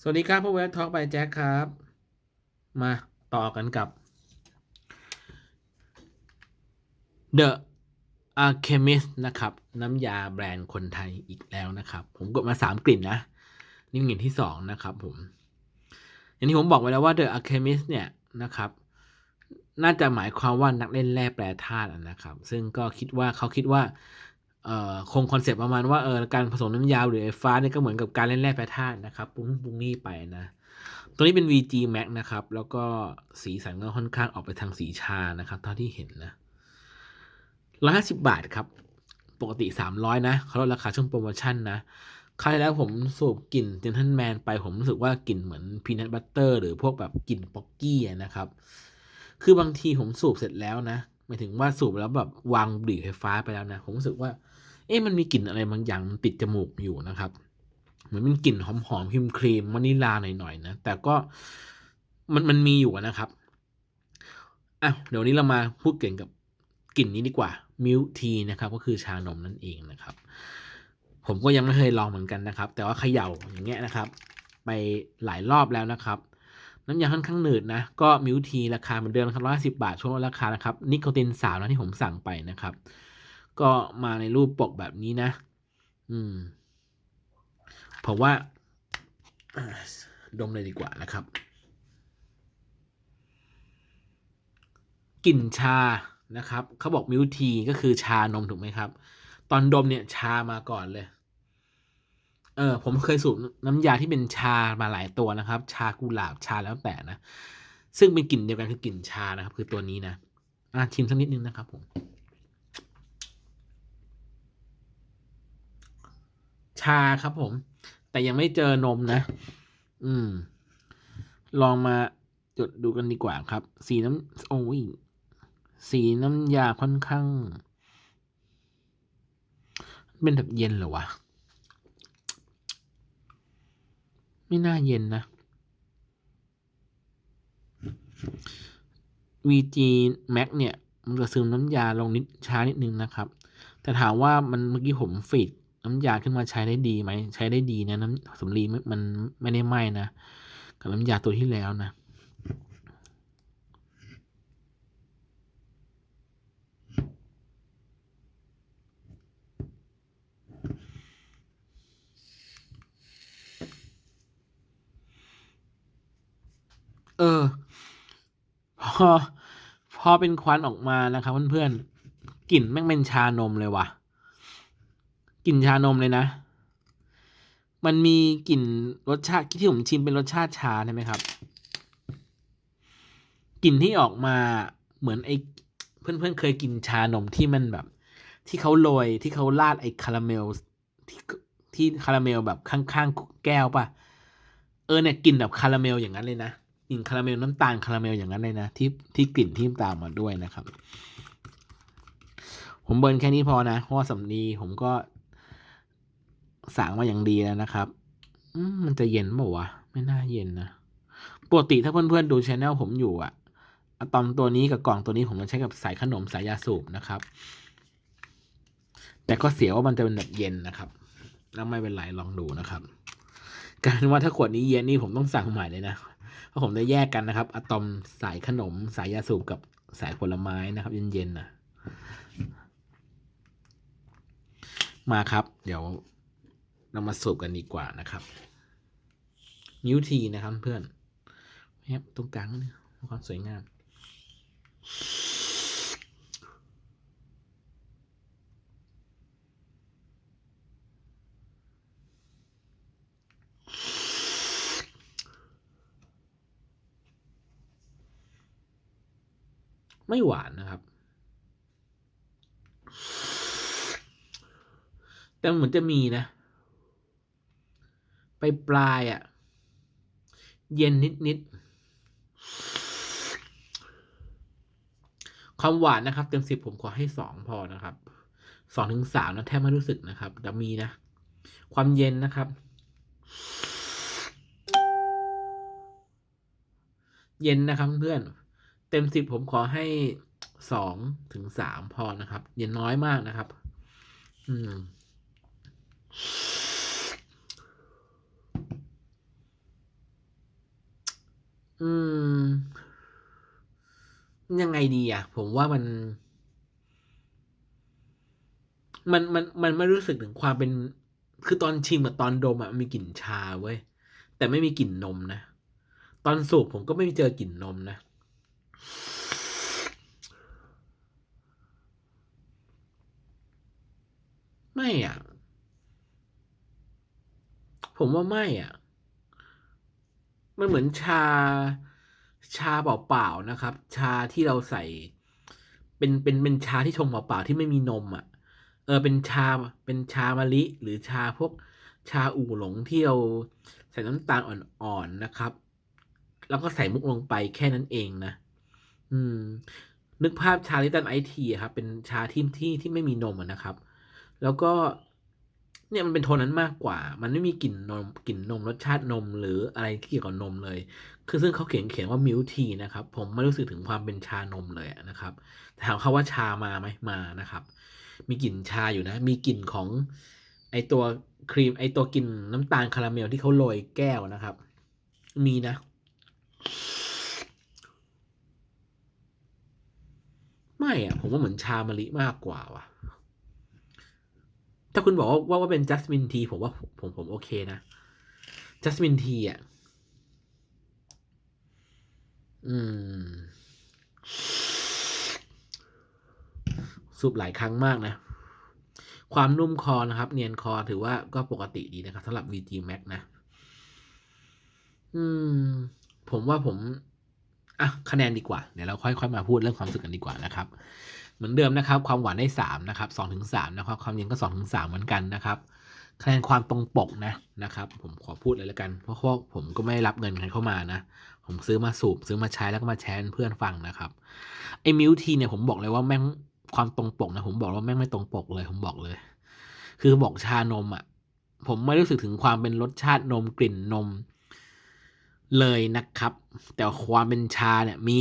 สวัสดีครับพวกเวททอล์กไปแจ็คครับ มาต่อกันกับ The Alchemist นะครับ น้ำยาแบรนด์คนไทยอีกแล้วนะครับ ผมกดมาสามกลิ่นนะ นี่กลิ่นที่สองนะครับผม อย่างที่ผมบอกไว้แล้วว่า The Alchemist เนี่ยนะครับ น่าจะหมายความว่านักเล่นแร่แปรธาตุนะครับ ซึ่งก็คิดว่าเขาคิดว่า คงคอนเซปต์ประมาณว่าเออการผสมน้ำยาหรือไฟฟ้าเนี่ยก็เหมือนกับการเล่นแร่แปรธาตุนะครับปรุงปรุงนี่ไปนะ ตัวนี้เป็น VG Max นะครับ แล้วก็สีสันก็ค่อนข้างออกไปทางสีชานะครับเท่าที่เห็นนะร้อยห้าสิบบาทครับ ปกติสามร้อยนะเขาลดราคาช่วงโปรโมชั่นนะคราวที่แล้วผมสูบกลิ่นเจนทันแมนไปผมรู้สึกว่ากลิ่นเหมือนพีนัทบัตเตอร์หรือพวกแบบกลิ่นป๊อกกี้นะครับ คือบางทีผมสูบเสร็จแล้วนะหมายถึงว่าสูบแล้วแบบวางบุหรี่ไฟฟ้าไปแล้วนะ ผมรู้สึกว่า เอ๊ะมันมีกลิ่นอะไรบางอย่างมันติดจมูกอยู่นะครับเหมือนเป็นกลิ่นหอมๆครีมครีมวานิลาหน่อยๆนะแต่ก็มันมันมีอยู่นะครับอะเดี๋ยวนี้เรามาพูดเกี่ยวกับกลิ่นนี้ดีกว่ามิลทีนะครับ ก็คือชานมนั่นเองนะครับ ผมก็ยังไม่เคยลองเหมือนกันนะครับ แต่ว่าเขย่าอย่างเงี้ยนะครับ ไปหลายรอบแล้วนะครับน้ำยาค่อนข้างหนืดนะ ก็มิลทีราคาเหมือนเดิมนครับร้อยสิบาทช่วงลดราคานะครับนิโคตินสาวนะที่ผมสั่งไปนะครับ ก็มาในรูปปกแบบนี้นะ อืมผมว่าอ่าดมเลยดีกว่านะครับ กลิ่นชานะครับเขาบอกมิลทีก็คือชานมถูกไหมครับ ตอนดมเนี่ยชามาก่อนเลย เออ ผมเคยสูบน้ำยาที่เป็นชามาหลายตัวนะครับ ชากุหลาบชาแล้วแต่นะ ซึ่งเป็นกลิ่นเดียวกันคือกลิ่นชานะครับ คือตัวนี้นะอะชิมสักนิดนึงนะครับผม ชาครับผม แต่ยังไม่เจอนมนะ อืม ลองมาจดดูกันดีกว่าครับ สีน้ำโอ้ยสีน้ำยาค่อนข้าง เป็นแบบเย็นเหรอวะ ไม่น่าเย็นนะ VG Max เนี่ย มันจะซึมน้ำยาลงนิดช้านิดนึงนะครับ แต่ถามว่ามันเมื่อกี้ผมฟีด น้ำยาขึ้นมาใช้ได้ดีไหมใช้ได้ดีนะน้ำสำลีมันไม่ได้ไหม้นะกับน้ำยาตัวที่แล้วนะเออ พอ พอเป็นควันออกมานะครับเพื่อนๆกลิ่นแม่งเป็นชานมเลยว่ะ กลิ่นชานมเลยนะ มันมีกลิ่นรสชาติที่ผมชิมเป็นรสชาติชาใช่ไหมครับ กลิ่นที่ออกมาเหมือนไอ้เพื่อนๆเคยกินชานมที่มันแบบ ที่เขาโรยที่เขาราดไอ้คาราเมลที่ที่คาราเมลแบบข้างๆแก้วป่ะ เออเนี่ยกลิ่นแบบคาราเมลอย่างนั้นเลยนะกลิ่นคาราเมลน้ำตาลคาราเมลอย่างนั้นเลยนะที่ที่กลิ่นที่ตามมาด้วยนะครับ ผมเบิร์นแค่นี้พอนะเพราะว่าสำลีผมก็ สางมาอย่างดีแล้วนะครับมันจะเย็นเปล่าวะ ไม่น่าเย็นนะปกติถ้าเพื่อนๆดูช anel ผมอยู่อะอะตอมตัวนี้กับกล่องตัวนี้ผมจะใช้กับสายขนมสายยาสูบนะครับ แต่ก็เสียว่ามันจะเป็นแบบเย็นนะครับแล้วไม่เป็นไรลองดูนะครับ การว่าถ้าขวดนี้เย็นนี่ผมต้องสั่งใหม่เลยนะเพราะผมได้แยกกันนะครับอะตอมสายขนมสายยาสูบกับสายผลไม้นะครับ เย็นๆนะมาครับ เดี๋ยว เรามาสูบกันดีกว่านะครับ นิ้วทีนะครับเพื่อนเนี่ยตรงกลางเนี่ยความสวยงามไม่หวานนะครับ แต่เหมือนจะมีนะ ปปลายอะ่ะ เย็นนิดนิดๆความหวานนะครับ เต็มสิบผมขอให้สองพอนะครับสองถึงสามนะแทบไม่รู้สึกนะครับแต่มีนะ ความเย็นนะครับ เย็นนะครับเพื่อนเต็มสิบผมขอให้สองถึงสามพอนะครับ เย็นน้อยมากนะครับ อืม อืม ยังไงดีอะผมว่ามัน มันมันมันไม่รู้สึกถึงความเป็น คือตอนชิมกับตอนดมอะมันมีกลิ่นชาเว้ย แต่ไม่มีกลิ่นนมนะ ตอนสูบผมก็ไม่เจอกลิ่นนมนะไม่อะ ผมว่าไม่อะ มันเหมือนชาชาเปล่าๆนะครับ ชาที่เราใส่ เป็นเป็นเป็นชาที่ชงเปล่าๆที่ไม่มีนมอะ เออเป็นชาเป็นชามะลิ หรือชาพวกชาอู่หลงที่เราใส่น้ำตาลอ่อนๆนะครับ แล้วก็ใส่มุกลงไปแค่นั้นเองนะอืม นึกภาพชาลิตันไอทีครับ เป็นชาที่ที่ที่ไม่มีนมะนะครับ แล้วก็ เนี่ยมันเป็นโทนนั้นมากกว่า มันไม่มีกลิ่นนมกลิ่นนมรสชาตินม หรืออะไรที่เกี่ยวกับนมเลย คือซึ่งเขาเขียนเขียนว่ามิลทีนะครับ ผมไม่รู้สึกถึงความเป็นชานมเลยนะครับถามเขาว่าชามาไหมมานะครับ มีกลิ่นชาอยู่นะ มีกลิ่นของไอตัวครีมไอตัวกลิ่นน้ำตาลคาราเมลที่เขาโรยแก้วนะครับ มีนะ ไม่อะผมว่าเหมือนชามะลิมากกว่าว่ะ ถ้าคุณบอกว่าว่าเป็นจัสมินทีผมว่าผมผมผมโอเคนะจัสมินทีอะ อืมสูบหลายครั้งมากนะ ความนุ่มคอนะครับ เนียนคอถือว่าก็ปกติดีนะครับสำหรับ VG Max นะ อืม ผมว่าผม อะ คะแนนดีกว่า เดี๋ยวเราค่อยๆมาพูดเรื่องความรู้สึกกันดีกว่านะครับ เหมือนเดิมนะครับ ความหวานได้สามนะครับสองถึงสามนะครับ ความเย็นก็สองถึงสามเหมือนกันนะครับคะแนนความตรงปกนะนะครับ ผมขอพูดเลยแล้วกัน เพราะว่าผมก็ไม่รับเงินใครเข้ามานะ ผมซื้อมาสูบซื้อมาใช้แล้วก็มาแชร์ให้เพื่อนฟังนะครับไอ้มิวทีเนี่ยผมบอกเลยว่าแม่งความตรงปกนะ ผมบอกว่าแม่งไม่ตรงปกเลย ผมบอกเลย คือบอกชานมอะ ผมไม่รู้สึกถึงความเป็นรสชาตินมกลิ่นนม เลยนะครับ แต่ความเป็นชาเนี่ยมี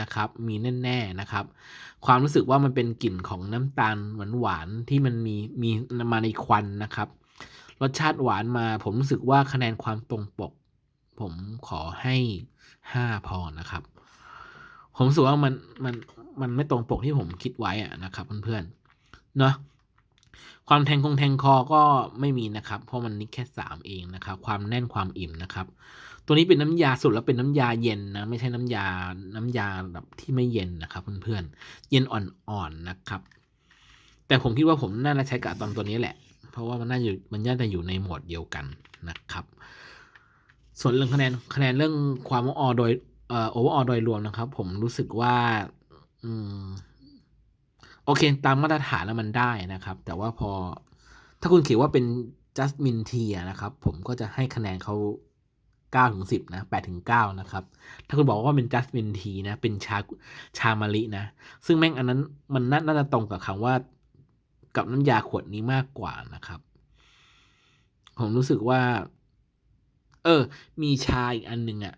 นะครับ มีแน่ๆนะครับ ความรู้สึกว่ามันเป็นกลิ่นของน้ำตาลหวานๆที่มันมีมีมาในควันนะครับ รสชาติหวานมา ผมรู้สึกว่าคะแนนความตรงปก ผมขอให้ห้าพอนะครับ ผมรู้สึกว่ามันมันมันไม่ตรงปกที่ผมคิดไว้อะนะครับเพื่อนๆเนาะความแทงคงแทงคอก็ไม่มีนะครับ เพราะมันนี่แค่สามเองนะครับ ความแน่นความอิ่มนะครับ ตัวนี้เป็นน้ำยาสุดแล้วเป็นน้ำยาเย็นนะไม่ใช่น้ำยาน้ำยาแบบที่ไม่เย็นนะครับเพื่อนๆเย็นอ่อนๆนะครับ แต่ผมคิดว่าผมน่าจะใช้กับตอนตัวนี้แหละ เพราะว่ามันน่าอยู่มันน่าจะอยู่ในหมวดเดียวกันนะครับ ส่วนเรื่องคะแนนคะแนนเรื่องความโอโดยเอ่อโอเวอร์อโดยรวมนะครับ ผมรู้สึกว่า อืมโอเค ตามมาตรฐานแล้วมันได้นะครับ แต่ว่าพอถ้าคุณเขียนว่าเป็นจัสมินเทียนะครับ ผมก็จะให้คะแนนเขา เก้าถึงสิบนะแปดถึงเก้านะครับ ถ้าคุณบอกว่าเป็นจัสมินทีนะ เป็นชาชามะลินะ ซึ่งแม่งอันนั้นมันน่าจะตรงกับคำว่า กับน้ำยาขวดนี้มากกว่านะครับ ผมรู้สึกว่า เออ มีชาอีกอันหนึ่งอะ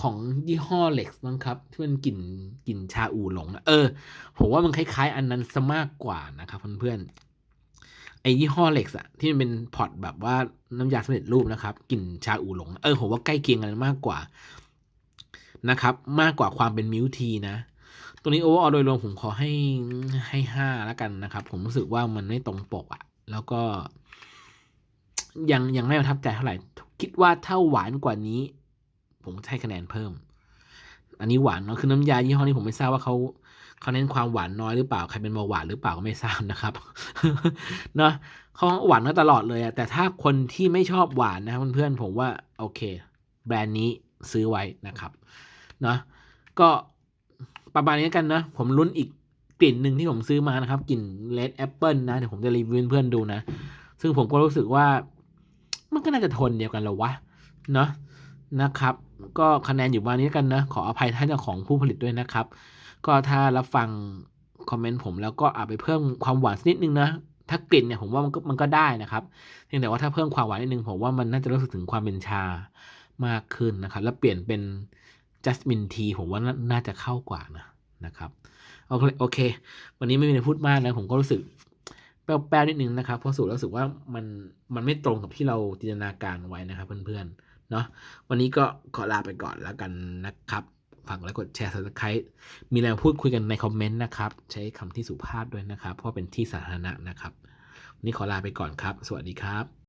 ของยี่ห้อเล็กมั้งครับ ที่มันกลิ่นกลิ่นชาอู่หลงอะเออ ผมว่ามันคล้ายๆ อันนั้นซะมากกว่านะครับเพื่อนๆ ไอ้ยี่ห้อเล็กอะที่มันเป็นพอร์ตแบบว่าน้ำยาสำเร็จรูปนะครับกลิ่นชาอู่หลง เออผมว่าใกล้เคียงกันมากกว่านะครับ มากกว่าความเป็นมิลทีนะ ตัวนี้โอเวอร์โดยรวมผมขอให้ให้ห้าแล้วกันนะครับ ผมรู้สึกว่ามันไม่ตรงปกอะแล้วก็ ยังยังไม่ประทับใจเท่าไหร่ คิดว่าถ้าหวานกว่านี้ ผมให้คะแนนเพิ่ม อันนี้หวานเนาะคือน้ำยายี่ห้อนี้ผมไม่ทราบว่าเขา เขาเน้นความหวานน้อยหรือเปล่าใครเป็นเบาหวานหรือเปล่าก็ไม่ทราบนะครับเนาะเขาหวานมาตลอดเลยอะแต่ถ้าคนที่ไม่ชอบหวานนะครับเพื่อนๆผมว่าโอเค แบรนด์นี้ซื้อไว้นะครับเนาะก็ประมาณนี้กันนะ ผมลุ้นอีกกลิ่นหนึ่งที่ผมซื้อมานะครับกลิ่นเลดแอปเปิลนะเดี๋ยวผมจะรีวิวเพื่อนดูนะ ซึ่งผมก็รู้สึกว่า มันก็น่าจะทนเดียวกันแล้ววะเนาะ นะครับ ก็คะแนนอยู่ประมาณนี้กันนะ ขออภัยท่านเจ้าของผู้ผลิตด้วยนะครับ ก็ถ้ารับฟังคอมเมนต์ผมแล้วก็อาจไปเพิ่มความหวานนิดนึงนะ ถ้ากลิ่นเนี่ยผมว่ามันก็มันก็ได้นะครับเพียงแต่ว่าถ้าเพิ่มความหวานนิดนึงผมว่ามันน่าจะรู้สึกถึงความเป็นชามากขึ้นนะครับ แล้วเปลี่ยนเป็นจัสมินทีผมว่าน่าจะเข้ากว่านะนะครับโอเคโอเค วันนี้ไม่มีอะไรพูดมากนะผมก็รู้สึกแป๊บๆนิดนึงนะครับเพราะสูตรแล้วรู้สึกว่ามันมันไม่ตรงกับที่เราจินตนาการไว้นะครับเพื่อนๆ เนาะวันนี้ก็ขอลาไปก่อนแล้วกันนะครับฝากแล้วกดแชร์สับสไครต์มีอะไรพูดคุยกันในคอมเมนต์นะครับ ใช้คำที่สุภาพด้วยนะครับ เพราะเป็นที่สาธารณะนะครับ วันนี้ขอลาไปก่อนครับ สวัสดีครับ